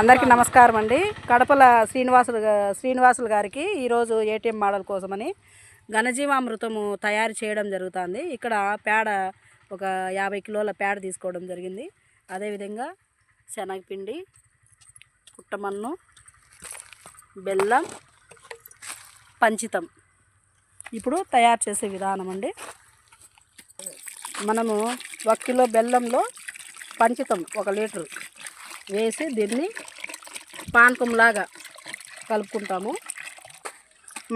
అందరికీ నమస్కారం అండి. కడపల శ్రీనివాసులు శ్రీనివాసులు గారికి ఈరోజు ఏటీఎం మోడల్ కోసమని ఘనజీవామృతము తయారు చేయడం జరుగుతుంది. ఇక్కడ పేడ ఒక యాభై కిలోల పేడ తీసుకోవడం జరిగింది. అదేవిధంగా శనగపిండి పుట్టమన్ను బెల్లం పంచితం ఇప్పుడు తయారు చేసే విధానం అండి. మనము ఒక కిలో బెల్లంలో పంచితం ఒక లీటరు వేసి దీన్ని పానకంలాగా కలుపుకుంటాము.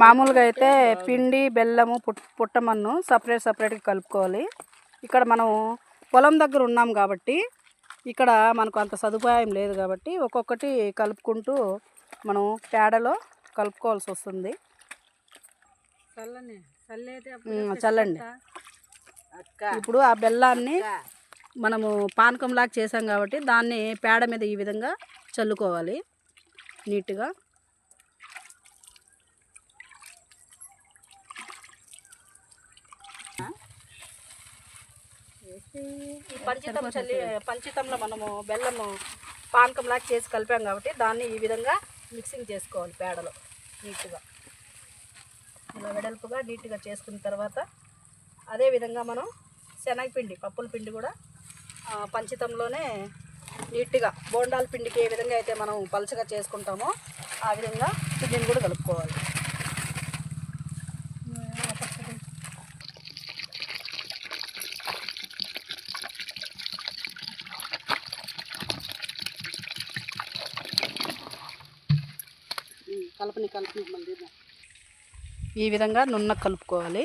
మామూలుగా అయితే పిండి బెల్లము పుట్ పుట్టమన్ను సపరేట్ సపరేట్గా కలుపుకోవాలి. ఇక్కడ మనం పొలం దగ్గర ఉన్నాం కాబట్టి ఇక్కడ మనకు అంత సదుపాయం లేదు కాబట్టి ఒక్కొక్కటి కలుపుకుంటూ మనం పేడలో కలుపుకోవాల్సి వస్తుంది. చల్లండి. ఇప్పుడు ఆ బెల్లాన్ని మనము పానకంలాగా చేసాం కాబట్టి దాన్ని పేడ మీద ఈ విధంగా చల్లుకోవాలి నీట్గా. ఈ పంచితం చల్లి పంచితంలో మనము బెల్లము పానకంలాగా చేసి కలిపాం కాబట్టి దాన్ని ఈ విధంగా మిక్సింగ్ చేసుకోవాలి పేడలో నీట్గా. ఇలా వెడల్పుగా నీట్గా చేసుకున్న తర్వాత అదే విధంగా మనం శనగపిండి పప్పుల పిండి కూడా పంచితంలోనే నీట్గా బోండాల పిండికి ఏ విధంగా అయితే మనం పలుచగా చేసుకుంటామో ఆ విధంగా పిండిని కూడా కలుపుకోవాలి. కలపని కలపని మళ్ళీ ఈ విధంగా నున్న కలుపుకోవాలి.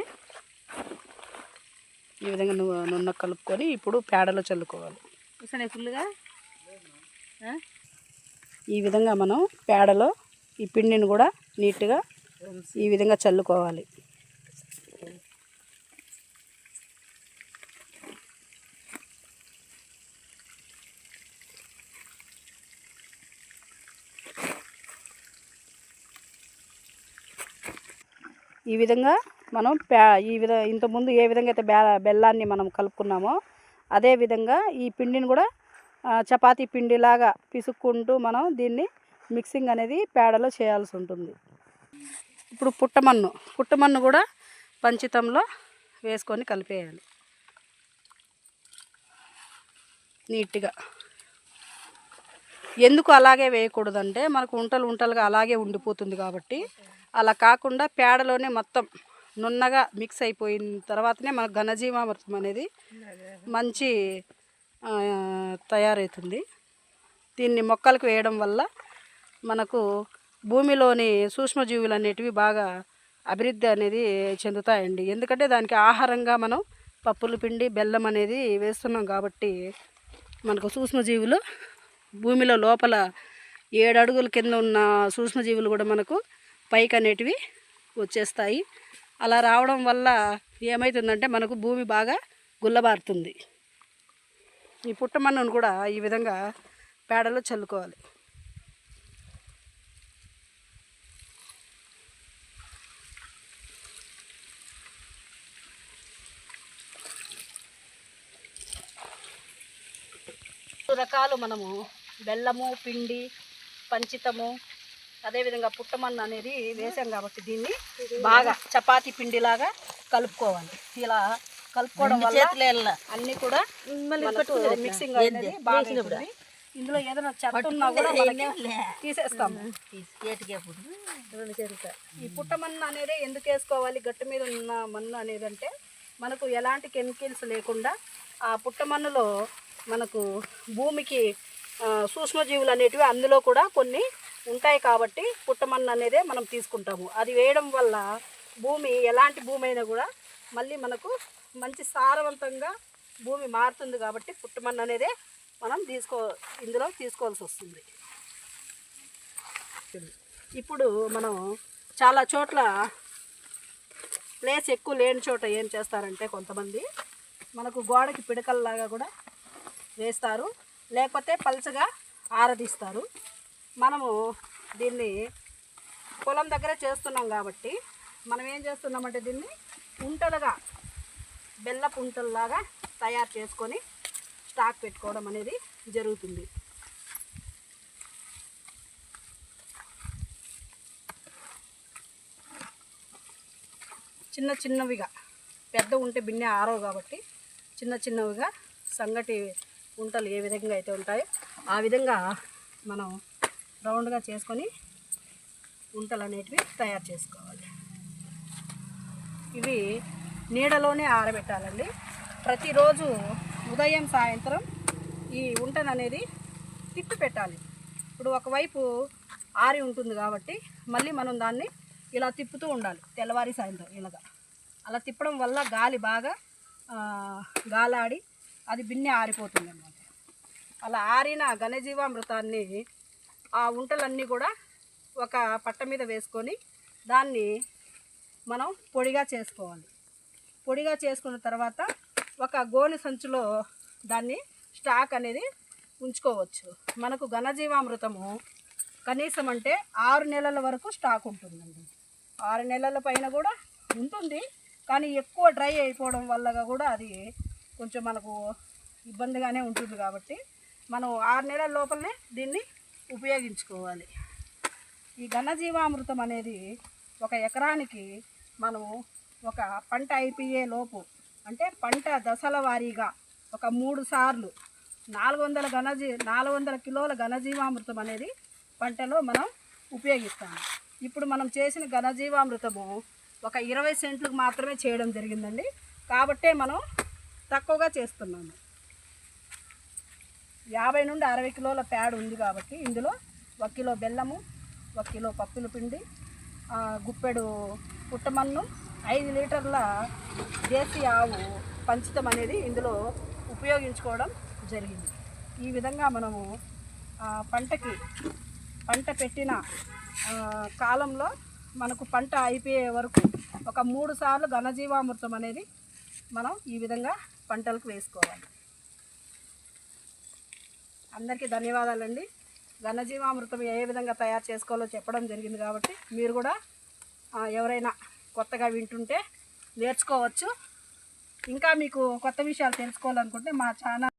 ఈ విధంగా నున్న కలుపుకొని ఇప్పుడు పేడలో చల్లుకోవాలి. ఫుల్గా ఈ విధంగా మనం పేడలో ఈ పిండిని కూడా నీట్గా ఈ విధంగా చల్లుకోవాలి. ఈ విధంగా మనం ప్యా ఈ విధ ఇంతకుముందు ఏ విధంగా అయితే బె బెల్లాన్ని మనం కలుపుకున్నామో అదే విధంగా ఈ పిండిని కూడా చపాతి చపాతీ పిండిలాగా పిసుక్కుంటూ మనం దీన్ని మిక్సింగ్ అనేది పేడలో చేయాల్సి ఉంటుంది. ఇప్పుడు పుట్టమన్ను పుట్టమన్ను కూడా పంచితంలో వేసుకొని కలిపేయాలి. నీట్గా. ఎందుకు అలాగే వేయకూడదంటే మనకు ఉంటలు ఉంటలుగా అలాగే ఉండిపోతుంది కాబట్టి అలా కాకుండా పేడలోనే మొత్తం నున్నగా మిక్స్ అయిపోయిన తర్వాతనే మనకు ఘనజీవామృతం అనేది మంచి తయారవుతుంది దీన్ని మొక్కలకు వేయడం వల్ల మనకు భూమిలోని సూక్ష్మజీవులు అనేటివి బాగా అభివృద్ధి అనేది చెందుతాయండి. ఎందుకంటే దానికి ఆహారంగా మనం పప్పుల పిండి బెల్లం అనేది వేస్తున్నాం కాబట్టి మనకు సూక్ష్మజీవులు భూమిలో లోపల ఏడు అడుగుల కింద ఉన్న సూక్ష్మజీవులు కూడా మనకు పైకి అనేటివి వచ్చేస్తాయి. అలా రావడం వల్ల ఏమవుతుందంటే మనకు భూమి బాగా గుల్లబారుతుంది. ఈ పుట్టమన్నును కూడా ఈ విధంగా పేడలో చల్లుకోవాలి. రకాలు మనము బెల్లము పిండి పంచితము అదేవిధంగా పుట్టమన్ను అనేది వేసాం కాబట్టి దీన్ని బాగా చపాతీ పిండిలాగా కలుపుకోవాలి. ఇలా కలుపుకోవడం వల్ల అన్ని కూడా మిక్సింగ్ అనేది బాగా. ఇందులో ఏదైనా చెత్త ఉన్నా కూడా తీసేస్తాము. ఈ పుట్టమన్ను అనేది ఎందుకు వేసుకోవాలి? గట్టు మీద ఉన్న మన్ను అనేది అంటే మనకు ఎలాంటి కెమికల్స్ లేకుండా ఆ పుట్టమన్నులో మనకు భూమికి సూక్ష్మజీవులు అనేటివి అందులో కూడా కొన్ని ఉంటాయి కాబట్టి పుట్టమన్ను అనేదే మనం తీసుకుంటాము. అది వేయడం వల్ల భూమి ఎలాంటి భూమి అయినా కూడా మళ్ళీ మనకు మంచి సారవంతంగా భూమి మారుతుంది కాబట్టి పుట్టమన్ను అనేదే మనం తీసుకో ఇందులో తీసుకోవాల్సి వస్తుంది. ఇప్పుడు మనం చాలా చోట్ల ప్లేస్ ఎక్కువ లేని చోట ఏం చేస్తారంటే కొంతమంది మనకు గోడకి పిడకల్లాగా కూడా వేస్తారు. లేకపోతే పలచగా ఆరదీస్తారు. మనము దీన్ని పొలం దగ్గర చేస్తున్నాం కాబట్టి మనం ఏం చేస్తున్నామంటే దీన్ని ఉంటలుగా బెల్లపుంటల్లాగా తయారు చేసుకొని స్టాక్ పెట్టుకోవడం అనేది జరుగుతుంది. చిన్న చిన్నవిగా పెద్ద ఉంటే బిన్నె ఆరవు కాబట్టి చిన్న చిన్నవిగా సంగటి ఉంటలు ఏ విధంగా అయితే ఉంటాయో ఆ విధంగా మనం రౌండ్గా చేసుకొని ఉంటలు అనేటివి తయారు చేసుకోవాలి. ఇవి నీడలోనే ఆరబెట్టాలండి. ప్రతిరోజు ఉదయం సాయంత్రం ఈ ఉంటను అనేది తిప్పి పెట్టాలి. ఇప్పుడు ఒకవైపు ఆరి ఉంటుంది కాబట్టి మళ్ళీ మనం దాన్ని ఇలా తిప్పుతూ ఉండాలి తెల్లవారి సాయంత్రం ఇలాగా. అలా తిప్పడం వల్ల గాలి బాగా గాలాడి అది బిన్నె ఆరిపోతుంది అన్నమాట అలా ఆరిన ఘనజీవామృతాన్ని ఆ ఉంటలన్నీ కూడా ఒక పట్ట మీద వేసుకొని దాన్ని మనం పొడిగా చేసుకోవాలి. పొడిగా చేసుకున్న తర్వాత ఒక గోనె సంచులో దాన్ని స్టాక్ అనేది ఉంచుకోవచ్చు. మనకు ఘనజీవామృతము కనీసం అంటే ఆరు నెలల వరకు స్టాక్ ఉంటుందండి. ఆరు నెలల పైన కూడా ఉంటుంది. కానీ ఎక్కువ డ్రై అయిపోవడం వల్ల కూడా అది కొంచెం మనకు ఇబ్బందిగానే ఉంటుంది కాబట్టి మనం ఆరు నెలల లోపలనే దీన్ని ఉపయోగించుకోవాలి. ఈ ఘనజీవామృతం అనేది ఒక ఎకరానికి మనము ఒక పంట అయిపోయే లోపు అంటే పంట దశల వారీగా ఒక మూడు సార్లు నాలుగు వందల ఘనజీ నాలుగు వందల కిలోల ఘనజీవామృతం అనేది పంటలో మనం ఉపయోగిస్తాము. ఇప్పుడు మనం చేసిన ఘనజీవామృతము ఒక ఇరవై సెంట్లకు మాత్రమే చేయడం జరిగిందండి. కాబట్టే మనం తక్కువగా చేస్తున్నాము. యాభై నుండి అరవై కిలోల ప్యాడ్ ఉంది కాబట్టి ఇందులో ఒక కిలో బెల్లము ఒక కిలో పప్పుల పిండి గుప్పెడు పుట్టమన్ను ఐదు లీటర్ల దేశీ ఆవు పంచితం అనేది ఇందులో ఉపయోగించుకోవడం జరిగింది. ఈ విధంగా మనము పంటకి పంట పెట్టిన కాలంలో మనకు పంట అయిపోయే వరకు ఒక మూడు సార్లు ఘనజీవామృతం అనేది మనం ఈ విధంగా పంటలకు వేసుకోవాలి. అందరికీ ధన్యవాదాలండి. ఘనజీవామృతం ఏ విధంగా తయారు చేసుకోవాలో చెప్పడం జరిగింది కాబట్టి మీరు కూడా ఎవరైనా కొత్తగా వింటుంటే నేర్చుకోవచ్చు. ఇంకా మీకు కొత్త విషయాలు తెలుసుకోవాలనుకుంటే మా ఛానల్